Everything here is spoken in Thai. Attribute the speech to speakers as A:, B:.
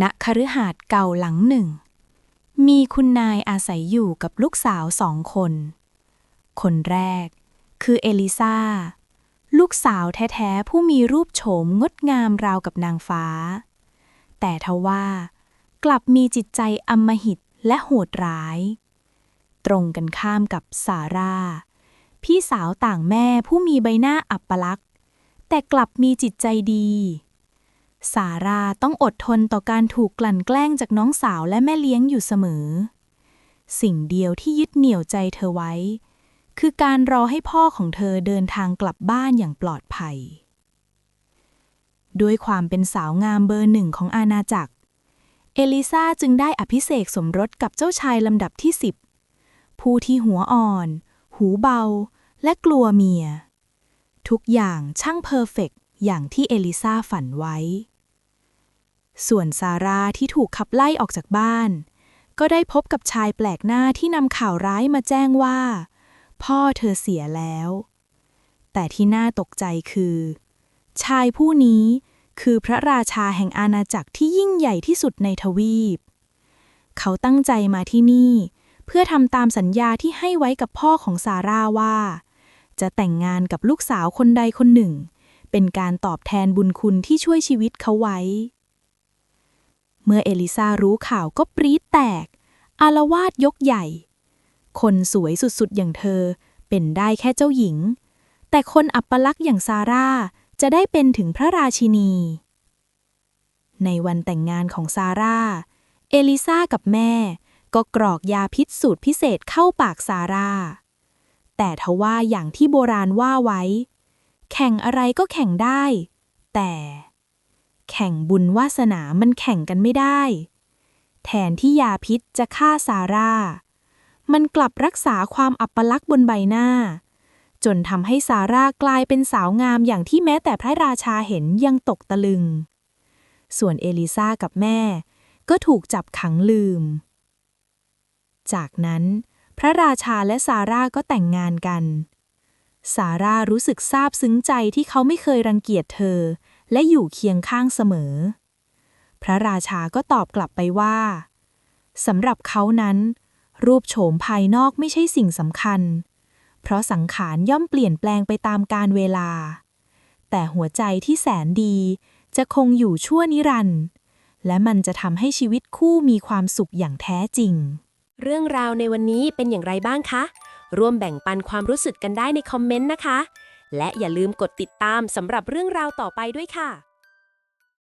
A: ณคฤหาสน์เก่าหลังหนึ่ง มีคุณนายอาศัยอยู่กับลูกสาวสองคน คนแรกคือเอลิซาลูกสาวแท้ๆ ผู้มีรูปโฉมงดงามราวกับนางฟ้า แต่ทว่ากลับมีจิตใจอำมหิตและโหดร้าย ตรงกันข้ามกับซาร่า พี่สาวต่างแม่ผู้มีใบหน้าอับปลักษณ์แต่กลับมีจิตใจดี สาราต้องอดทนต่อการถูกกลั่นแกล้งจากน้องสาวและแม่เลี้ยงอยู่เสมอ สิ่งเดียวที่ยึดเหนี่ยวใจเธอไว้ คือการรอให้พ่อของเธอเดินทางกลับบ้านอย่างปลอดภัย ด้วยความเป็นสาวงามเบอร์หนึ่งของอาณาจักร เอลิซาจึงได้อภิเษกสมรสกับเจ้าชายลำดับที่สิบผู้ที่หัวอ่อน หูเบา และกลัวเมีย ทุกอย่างช่างเพอร์เฟกต์อย่างที่เอลิซาฝันไว้ ส่วนซาร่าที่ถูกขับไล่ออกจากบ้าน ก็ได้พบกับชายแปลกหน้าที่นำข่าวร้ายมาแจ้งว่า พ่อเธอเสียแล้ว แต่ที่น่าตกใจคือ ชายผู้นี้คือพระราชาแห่งอาณาจักรที่ยิ่งใหญ่ที่สุดในทวีป เขาตั้งใจมาที่นี่ เพื่อทำตามสัญญาที่ให้ไว้กับพ่อของซาร่าว่า จะแต่งงานกับลูกสาวคนใดคนหนึ่ง เป็นการตอบแทนบุญคุณที่ช่วยชีวิตเขาไว้ มื่อเอลิซารู้ข่าวก็ปรี๊ดแตก อารวาสยกใหญ่ คนสวยสุดๆ อย่างเธอ เป็นได้แค่เจ้าหญิง แต่คนอัปลักษณ์อย่างซาร่าจะได้เป็นถึงพระราชินี ในวันแต่งงานของซาร่า เอลิซากับแม่ ก็กรอกยาพิษสูตรพิเศษเข้าปากซาร่า แต่ทว่าอย่างที่โบราณว่าไว้ แข่งอะไรก็แข่งได้ แต่ แข่งบุญวาสนามันแข่งกันไม่ได้ แทนที่ยาพิษจะฆ่าซาร่า มันกลับรักษาความอัปลักษณ์บนใบหน้า จนทำให้ซาร่ากลายเป็นสาวงามอย่างที่แม้แต่พระราชาเห็นยังตกตะลึง ส่วนเอลิซากับแม่ ก็ถูกจับขังลืม จากนั้น พระราชาและซาร่าก็แต่งงานกันซาร่ารู้สึกซาบซึ้งใจที่เขาไม่เคยรังเกียจเธอ และอยู่เคียงข้างเสมอ พระราชาก็ตอบกลับไปว่าสำหรับเขานั้น รูปโฉมภายนอกไม่ใช่สิ่งสำคัญ เพราะสังขารย่อมเปลี่ยนแปลงไปตามกาลเวลา แต่หัวใจที่แสนดีจะคงอยู่ชั่วนิรันดร์และมันจะทำให้ชีวิตคู่มีความสุขอย่างแท้จริง
B: เรื่องราวในวันนี้เป็นอย่างไรบ้างคะ ร่วมแบ่งปันความรู้สึกกันได้ในคอมเมนต์นะคะ และอย่าลืมกดติดตามสำหรับเรื่องราวต่อไปด้วยค่ะ